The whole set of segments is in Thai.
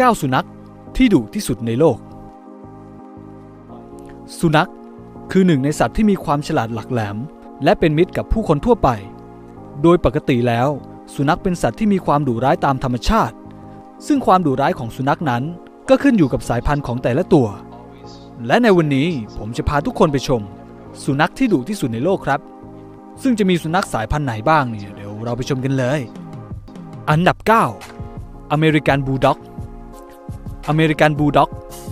9 สุนัขที่ดุที่สุดในโลก สุนัขคือหนึ่งในสัตว์ที่มีความฉลาดหลักแหลม และเป็นมิตรกับผู้คนทั่วไป โดยปกติแล้ว สุนัขเป็นสัตว์ที่มีความดุร้ายตามธรรมชาติ ซึ่งความดุร้ายของสุนัขนั้นก็ขึ้นอยู่กับสายพันธุ์ของแต่ละตัว และในวันนี้ผมจะพาทุกคนไปชม สุนัขที่ดุที่สุดในโลกครับ ซึ่งจะมีสุนัขสายพันธุ์ไหนบ้างเนี่ยเดี๋ยวเราไปชมกันเลย อันดับ 9 อเมริกันบูลด็อก อเมริกันบูลด็อก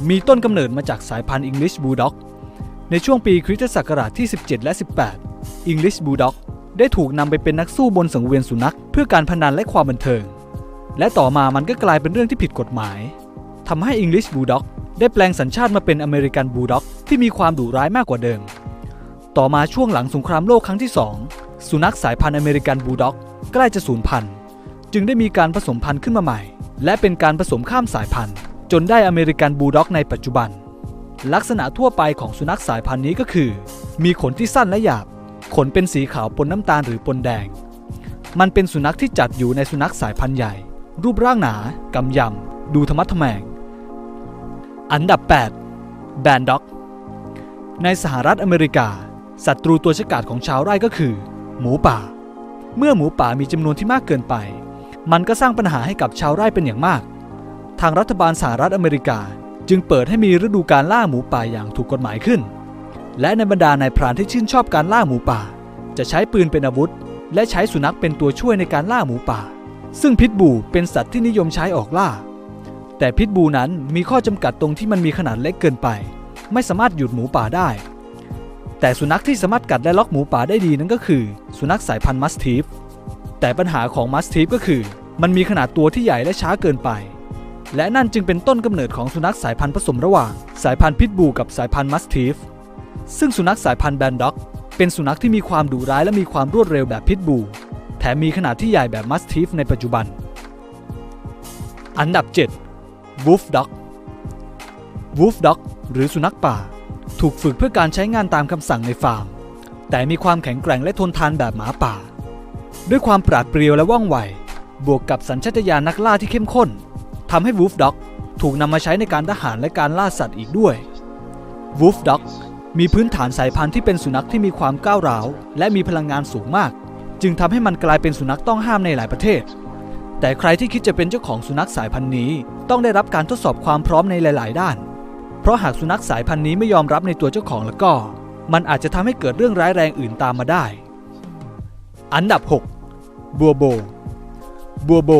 มีต้นกำเนิดมาจากสายพันธุ์อังกฤษบูลด็อก ในช่วงปีคริสตศักราชที่ 17 และ 18 English Bulldog ได้ถูกนำไปเป็นนักสู้บนสังเวียนสุนัข เพื่อการพนันและความบันเทิง และต่อมามันก็กลายเป็นเรื่องที่ผิดกฎหมายทำให้ English Bulldog ได้แปลงสัญชาติมาเป็นอเมริกันบูลด็อก ที่มีความดุร้ายมากกว่าเดิม ต่อมาช่วงหลังสงครามโลกครั้งที่ 2 สุนัขสายพันธุ์อเมริกันบูลด็อก ใกล้จะสูญพันธุ์ จึงได้มีการผสมพันธุ์ขึ้นมาใหม่ และเป็นการผสมข้ามสายพันธุ์ จนได้อเมริกันบูลด็อกในปัจจุบัน ลักษณะทั่วไปของสุนัขสายพันธุ์นี้ก็คือ มีขนที่สั้นและหยาบ ขนเป็นสีขาวปนน้ำตาลหรือปนแดง มันเป็นสุนัขที่จัดอยู่ในสุนัขสายพันธุ์ใหญ่ รูปร่างหนากำยำ ดูธรรมะทแมง อันดับ 8 แบนด็อก ในสหรัฐอเมริกาศัตรูตัวฉกาจของชาวไร่ก็คือ หมูป่า เมื่อหมูป่ามีจำนวนที่มากเกินไป มันก็สร้างปัญหาให้กับชาวไร่เป็นอย่างมาก ทางรัฐบาลสหรัฐอเมริกา จึงเปิดให้มีฤดูการล่าหมูป่าอย่างถูกกฎหมายขึ้น และในบรรดานายพรานที่ชื่นชอบการล่าหมูป่า จะใช้ปืนเป็นอาวุธ และใช้สุนัขเป็นตัวช่วยในการล่าหมูป่า ซึ่งพิษบูเป็นสัตว์ที่นิยมใช้ออกล่า แต่พิษบูนั้นมีข้อจำกัดตรงที่มันมีขนาดเล็กเกินไป ไม่สามารถหยุดหมูป่าได้ แต่สุนัขที่สามารถกัดและล็อกหมูป่าได้ดีนั้นก็คือ สุนัขสายพันธุ์มัสทีฟแต่ปัญหาของมัสทีฟก็คือ มันมีขนาดตัวที่ใหญ่และช้าเกินไป และนั่นจึงเป็นต้นกำเนิดของสุนัขสายพันธุ์ผสมระหว่าง สายพันธุ์พิทบูกับสายพันธุ์มัสทีฟ ซึ่งสุนัขสายพันธุ์แบนด็อก เป็นสุนัขที่มีความดุร้ายและมีความรวดเร็วแบบพิทบู แถมมีขนาดที่ใหญ่แบบมัสทีฟในปัจจุบัน อันดับ7 Wolf Dog Wolf Dog หรือสุนัขป่า ถูกฝึกเพื่อการใช้งานตามคำสั่งในฟาร์ม แต่มีความแข็งแกร่งและทนทานแบบหมาป่า ด้วยความปราดเปรียวและว่องไว บวกกับสัญชาตญาณนักล่าที่เข้มข้น ทำให้ Wolf Dog ถูกนำมาใช้ในการทหารและการล่าสัตว์อีกด้วย Wolf Dog มีพื้นฐานสายพันธุ์ที่เป็นสุนัขที่มีความก้าวร้าว และมีพลังงานสูงมาก จึงทำให้มันกลายเป็นสุนัขต้องห้ามในหลายประเทศ แต่ใครที่คิดจะเป็นเจ้าของสุนัขสายพันธุ์นี้ ต้องได้รับการทดสอบความพร้อมในหลาย ๆ ด้าน เพราะหากสุนัขสายพันธุ์นี้ไม่ยอมรับในตัวเจ้าของแล้วก็ มันอาจจะทำให้เกิดเรื่องร้ายแรงอื่นตามมาได้ อันดับ 6 บัวโบ บัวโบ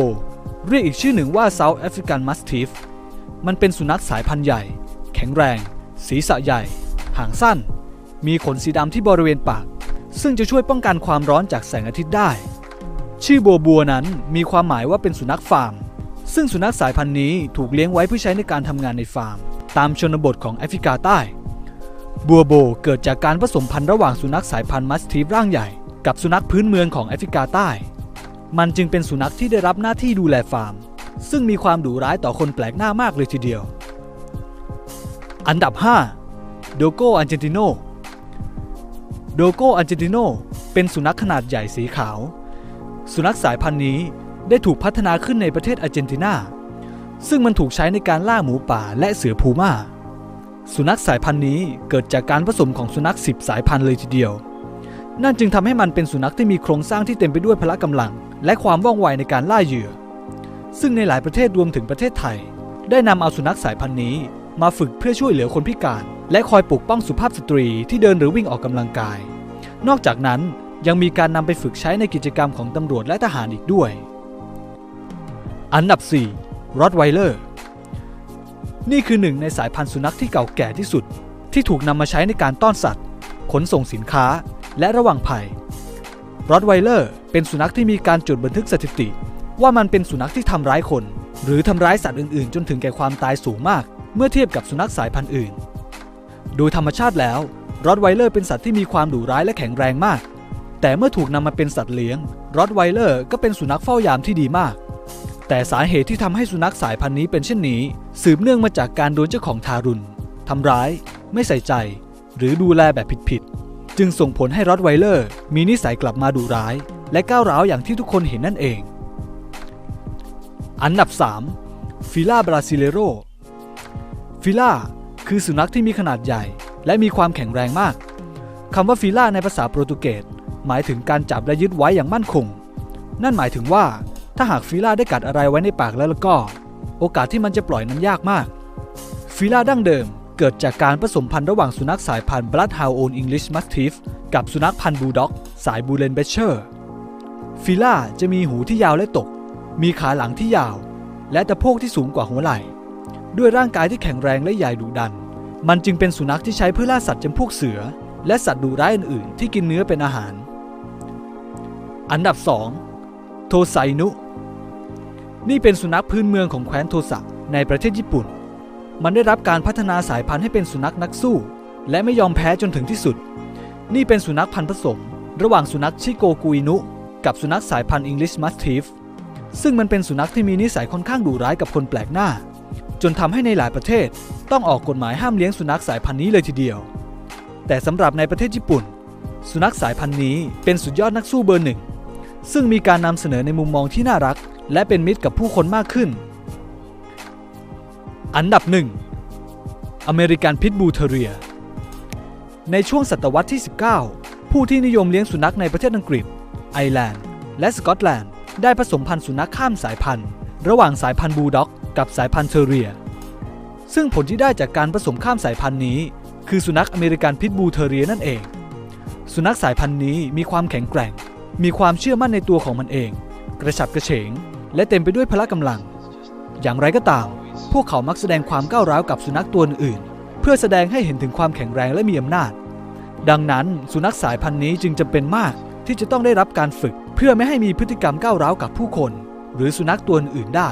เรียกอีกชื่อหนึ่งว่า South African Mastiff มันเป็นสุนัขสายพันธุ์ใหญ่ แข็งแรง ศีรษะใหญ่ หางสั้น มีขนสีดำที่บริเวณปาก ซึ่งจะช่วยป้องกันความร้อนจากแสงอาทิตย์ได้ ชื่อบัวบัวนั้นมีความหมายว่าเป็นสุนัขฟาร์ม ซึ่งสุนัขสายพันธุ์นี้ถูกเลี้ยงไว้เพื่อใช้ในการทำงานในฟาร์ม ตามชนบทของแอฟริกาใต้ บัวโบเกิดจากการผสมพันธุ์ระหว่างสุนัขสายพันธุ์มัสทีฟร่างใหญ่ กับสุนัขพื้นเมืองของแอฟริกาใต้ มันจึงเป็นสุนัขที่ได้รับหน้าที่ดูแลฟาร์ม ซึ่งมีความดุร้ายต่อคนแปลกหน้ามากเลยทีเดียว อันดับ 5 โดโกอันเจนติโน โดโกอันเจนติโนเป็นสุนัขขนาดใหญ่สีขาว สุนัขสายพันธุ์นี้ได้ถูกพัฒนาขึ้นในประเทศอาร์เจนตินา ซึ่งมันถูกใช้ในการล่าหมูป่าและเสือพูม่าสุนัขสายพันธุ์นี้เกิดจากการผสมของสุนัข 10 สายพันธุ์เลยทีเดียว นั่นจึงทำให้มันเป็นสุนัขที่มีโครงสร้างที่เต็มไปด้วยพละกำลัง และความว่องไวในการล่าเหยื่อ ซึ่งในหลายประเทศรวมถึงประเทศไทย ได้นำเอาสุนัขสายพันธุ์นี้ มาฝึกเพื่อช่วยเหลือคนพิการ และคอยปกป้องสุภาพสตรีที่เดินหรือวิ่งออกกำลังกาย นอกจากนั้นยังมีการนำไปฝึกใช้ในกิจกรรมของตำรวจและทหารอีกด้วย อันดับ 4รอดไวเลอร์ นี่คือหนึ่งในสายพันธุ์สุนัขที่เก่าแก่ที่สุด ที่ถูกนำมาใช้ในการต้อนสัตว์ ขนส่งสินค้า และระวังภัย รอดไวเลอร์เป็นสุนัขที่มีการจดบันทึกสถิติ ว่ามันเป็นสุนัขที่ทำร้ายคน หรือทำร้ายสัตว์อื่นๆ จนถึงแก่ความตายสูงมาก เมื่อเทียบกับสุนัขสายพันธุ์อื่น โดยธรรมชาติแล้วรอดไวเลอร์เป็นสัตว์ที่มีความดุร้ายและแข็งแรงมาก แต่เมื่อถูกนำมาเป็นสัตว์เลี้ยงรอดไวเลอร์ก็เป็นสุนัขเฝ้ายามที่ดีมาก แต่สาเหตุที่ทำให้สุนัขสายพันธุ์นี้เป็นเช่นนี้ สืบเนื่องมาจากการโดนเจ้าของทารุณทำร้าย ไม่ใส่ใจ หรือดูแลแบบผิด จึงส่งผลให้รอดไวเลอร์มีนิสัยกลับมาดุร้าย และก้าวร้าวอย่างที่ทุกคนเห็นนั่นเอง อันดับ 3 ฟิล่าบราซิเลโรฟิล่าคือสุนัขที่มีขนาดใหญ่ และมีความแข็งแรงมากคำว่าฟิล่าในภาษาโปรตุเกสหมายถึงการจับและยึดไว้อย่างมั่นคง นั่นหมายถึงว่าถ้าหากฟิล่าได้กัดอะไรไว้ในปากแล้วแล้วก็ โอกาสที่มันจะปล่อยนั้นยากมาก ฟิล่าดั้งเดิม เกิดจากการผสมพันธุ์ระหว่างสุนัขสายพันธุ์ Bloodhound English Mastiff กับสุนัขพันธุ์บูลด็อกสายบูเลนเบเชอร์ฟิล่าจะมีหูที่ยาวและตก มีขาหลังที่ยาว และตะโพกที่สูงกว่าหัวไหล่ ด้วยร่างกายที่แข็งแรงและใหญ่ดุดัน มันจึงเป็นสุนัขที่ใช้เพื่อล่าสัตว์จำพวกเสือ และสัตว์ดุร้ายอื่นๆ ที่กินเนื้อเป็นอาหาร อันดับ 2 โทไซนุ นี่เป็นสุนัขพื้นเมืองของแคว้นโทสะในประเทศญี่ปุ่น มันได้รับการพัฒนาสายพันธุ์ให้เป็นสุนัขนักสู้ และไม่ยอมแพ้จนถึงที่สุด นี่เป็นสุนัขพันธุ์ผสม ระหว่างสุนัขชิโกกุอินุ กับสุนัขสายพันธุ์ English Mastiff ซึ่งมันเป็นสุนัขที่มีนิสัยค่อนข้างดุร้ายกับคนแปลกหน้า จนทำให้ในหลายประเทศต้องออกกฎหมายห้ามเลี้ยงสุนัขสายพันธุ์นี้เลยทีเดียว แต่สำหรับในประเทศญี่ปุ่น สุนัขสายพันธุ์นี้เป็นสุดยอดนักสู้เบอร์หนึ่งซึ่งมีการนำเสนอในมุมมองที่น่ารัก และเป็นมิตรกับผู้คนมากขึ้น อันดับหนึ่งอเมริกันพิทบูเทเรีย ในช่วงศตวรรษที่ 19 ผู้ที่นิยมเลี้ยงสุนัขในประเทศอังกฤษ ไอร์แลนด์ และสกอตแลนด์ ได้ผสมพันธุ์สุนัขข้ามสายพันธุ์ ระหว่างสายพันธุ์บูลด็อก กับสายพันธุ์เทเรีย ซึ่งผลที่ได้จากการผสมข้ามสายพันธุ์นี้ คือสุนัขอเมริกันพิทบูเทเรียนั่นเอง สุนัขสายพันธุ์นี้มีความแข็งแกร่ง มีความเชื่อมั่นในตัวของมันเอง กระฉับกระเฉง และเต็มไปด้วยพละกำลัง อย่างไรก็ตาม พวกเขามักแสดงความก้าวร้าวกับสุนัขตัวอื่น เพื่อแสดงให้เห็นถึงความแข็งแรงและมีอำนาจ ดังนั้นสุนัขสายพันธุ์นี้จึงจำเป็นมากที่จะต้องได้รับการฝึก เพื่อไม่ให้มีพฤติกรรมก้าวร้าวกับผู้คน หรือสุนัขตัวอื่นได้